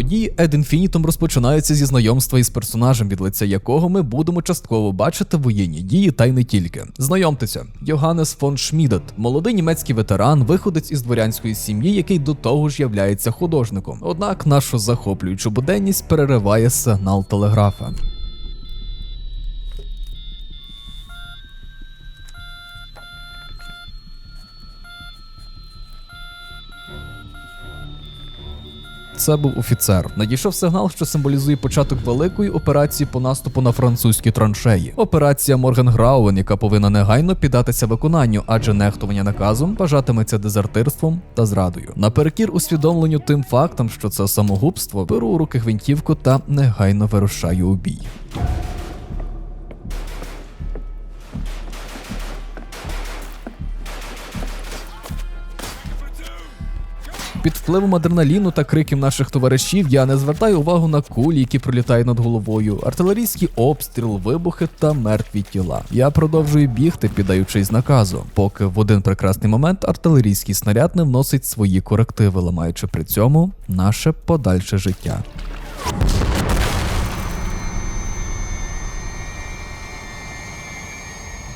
Події Ед Інфінітом розпочинається зі знайомства із персонажем, від лиця якого ми будемо частково бачити воєнні дії та й не тільки. Знайомтеся, Йоганнес фон Шмідет, молодий німецький ветеран, виходець із дворянської сім'ї, який до того ж являється художником. Однак нашу захоплюючу буденність перериває сигнал телеграфа. Це був офіцер. Надійшов сигнал, що символізує початок великої операції по наступу на французькі траншеї. Операція Моргенграуен, яка повинна негайно піддатися виконанню, адже нехтування наказом вважатиметься дезертирством та зрадою. Наперекір усвідомленню тим фактам, що це самогубство, беру у руки гвинтівку та негайно вирушаю у бій. Під впливом адреналіну та криків наших товаришів я не звертаю увагу на кулі, які пролітають над головою, артилерійський обстріл, вибухи та мертві тіла. Я продовжую бігти, піддаючись наказу, поки в один прекрасний момент артилерійський снаряд не вносить свої корективи, ламаючи при цьому наше подальше життя.